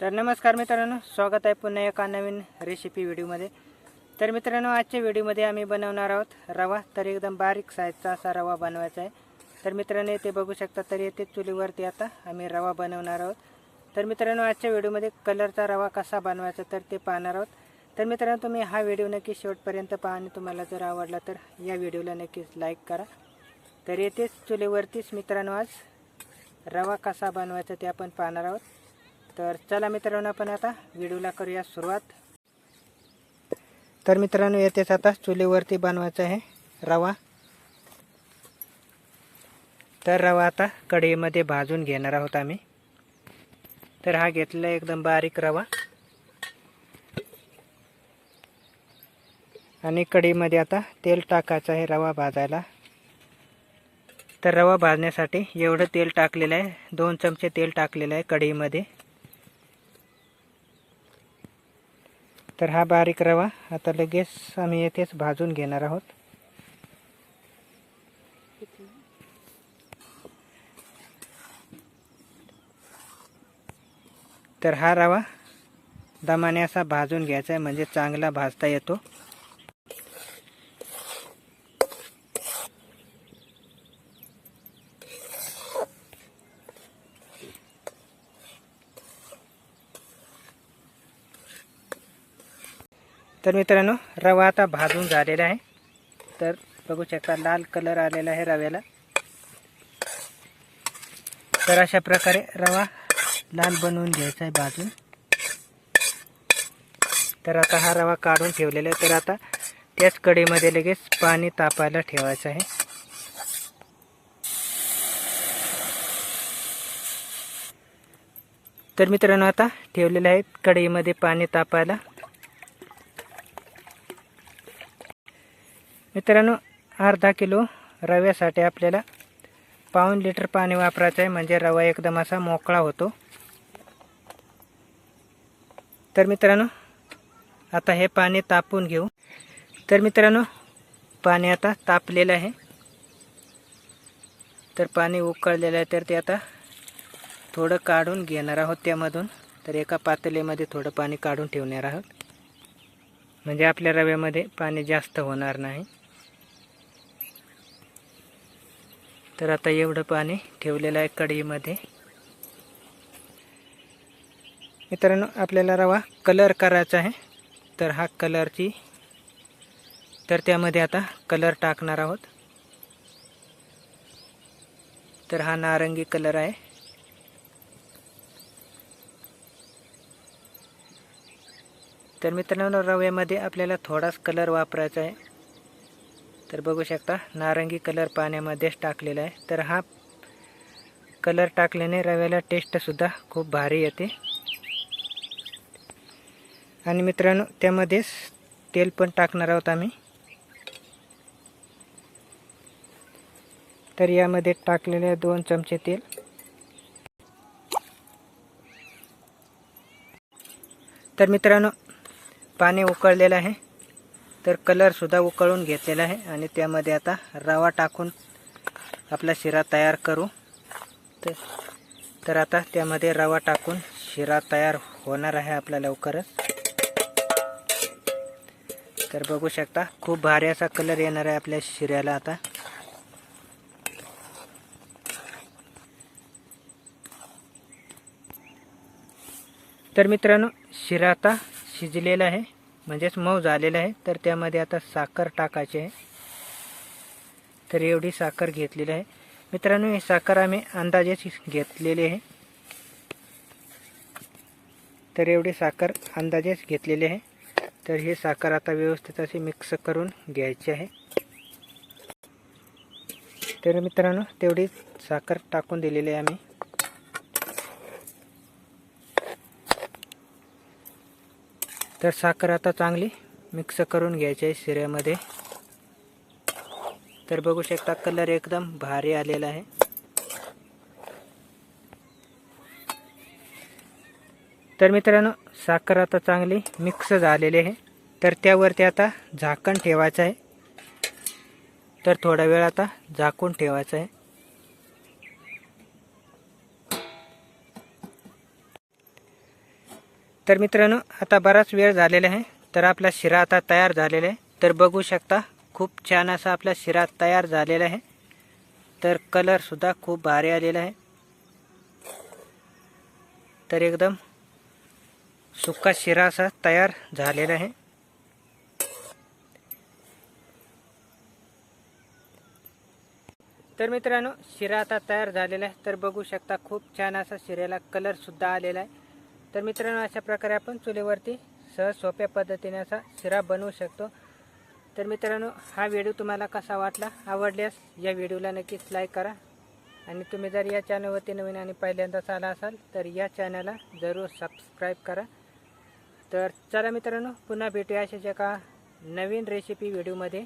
तर नमस्कार मित्रांनो स्वागत आहे पुन्हा एका नवीन रेसिपी व्हिडिओमध्ये तर मित्रांनो आजच्या व्हिडिओमध्ये आम्ही बनवणार आहोत रवा. तर एकदम बारीक साईजचा असा रवा बनवायचा आहे. तर मित्रांनो येथे बघू शकता तर येथे चुलीवरती आता आम्ही रवा बनवणार आहोत. तर मित्रांनो आजच्या व्हिडिओमध्ये कलरचा रवा कसा बनवायचा तर ते पाहणार आहोत. तर मित्रांनो तुम्ही हा व्हिडिओ नक्की शेवटपर्यंत पहा आणि तुम्हाला जर आवडला तर या व्हिडिओला नक्कीच लाईक करा. तर येथेच चुलीवरतीच मित्रांनो आज रवा कसा बनवायचा ते आपण पाहणार आहोत. तर चला मित्रांनो आपण आता व्हिडिओला करूया सुरुवात. तर मित्रांनो येतेच आता चुलीवरती बनवायचं आहे रवा. तर रवा आता कढईमध्ये भाजून घेणार आहोत आम्ही. तर हा घेतला आहे एकदम बारीक रवा. आणि कढईमध्ये आता तेल टाकायचं आहे रवा भाजायला. तर रवा भाजण्यासाठी एवढं तेल टाकलेलं आहे दोन चमचे तेल टाकलेलं आहे कढईमध्ये. तर हा बारीक रवा. आता लगेच आम्ही येथेच भाजून घेणार आहोत. तर हा रवा दमाने असा भाजून घ्यायचा आहे म्हणजे चांगला भाजता येतो. तर मित्रांनो रवा आता भाजून झालेला आहे. तर बघू शकता लाल कलर आलेला आहे रव्याला. तर अशा प्रकारे रवा लाल बनवून घ्यायचा आहे भाजून. तर आता हा रवा काढून ठेवलेला आहे. तर आता त्याच कढईमध्ये लगेच पाणी तापायला ठेवायचं आहे. तर मित्रांनो आता ठेवलेलं आहे कढईमध्ये पाणी तापायला. मित्रांनो अर्धा किलो रव्यासाठी आपल्याला पाऊन लिटर पाणी वापरायचं आहे. म्हणजे रवा एकदम असा मोकळा होतो. तर मित्रांनो आता हे पाणी तापून घेऊ. तर मित्रांनो पाणी आता तापलेलं आहे. तर पाणी उकळलेलं आहे तर ते आता थोडं काढून घेणार आहोत त्यामधून. तर एका पातळीमध्ये थोडं पाणी काढून ठेवणार आहोत. म्हणजे आपल्या रव्यामध्ये पाणी जास्त होणार नाही. तर आता एवढं पाणी ठेवलेलं आहे कढईमध्ये. मित्रांनो आपल्याला रवा कलर करायचा आहे. तर हा कलरची तर त्यामध्ये आता कलर टाकणार आहोत. तर हा नारंगी कलर आहे. तर मित्रांनो रव्यामध्ये आपल्याला थोडाच कलर वापरायचा आहे. तर बघू शकता नारंगी कलर पाण्यामध्येच टाकलेला आहे. तर हा कलर टाकल्याने रव्याला टेस्टसुद्धा खूप भारी येते. आणि मित्रांनो त्यामध्येच तेल पण टाकणार आहोत आम्ही. तर यामध्ये टाकलेले दोन चमचे तेल. तर मित्रांनो पाणी उकळलेलं आहे. तर कलरसुद्धा उकळून घेतलेला आहे आणि त्यामध्ये आता रवा टाकून आपला शिरा तयार करू. तर तर आता त्यामध्ये रवा टाकून शिरा तयार होणार आहे आपला लवकरच. तर बघू शकता खूप भारी असा कलर येणार आहे आपल्या शिऱ्याला आता. तर मित्रांनो शिरा आता शिजलेला आहे. म्हणजेच मऊ झालेला आहे. तर त्यामध्ये आता साखर टाकायची आहे. तर एवढी साखर घेतलेली आहे. मित्रांनो ही साखर आम्ही अंदाजेच घेतलेली आहे. तर एवढी साखर अंदाजेच घेतलेली आहे. तर ही साखर आता व्यवस्थित अशी मिक्स करून घ्यायची आहे. तर मित्रांनो तेवढी साखर टाकून दिलेली आहे आम्ही. तर साखर आता चांगली मिक्स करून घ्यायची आहे शिऱ्यामध्ये. तर बघू शकता कलर एकदम भारी आलेला आहे. तर मित्रांनो साखर आता चांगली मिक्स झालेली आहे. तर त्यावरती आता झाकण ठेवायचं आहे. तर थोडा वेळ आता झाकून ठेवायचं आहे. तर मित्रांनो आता बराच वेळ झालेला आहे तर आपला शिरा आता तयार झालेला आहे. तर बघू शकता खूप छान असा आपला शिरा तयार झालेला आहे. तर कलरसुद्धा खूप भारी आलेला आहे. तर एकदम सुका शिरा असा तयार झालेला आहे. तर मित्रांनो शिरा आता तयार झालेला आहे. तर बघू शकता खूप छान असा शिऱ्याला कलरसुद्धा आलेला आहे. तर मित्रांनो अशा प्रकारे आपण चुलीवरती सहज सोप्या पद्धतीने असा शिरा बनवू शकतो. तर मित्रांनो हा व्हिडिओ तुम्हाला कसा वाटला आवडल्यास या व्हिडिओला नक्कीच लाईक करा. आणि तुम्ही जर या चॅनलवरती नवीन आणि पहिल्यांदाच आला असाल तर या चॅनलला जरूर सबस्क्राईब करा. तर चला मित्रांनो पुन्हा भेटूया अशाच एका नवीन रेसिपी व्हिडिओमध्ये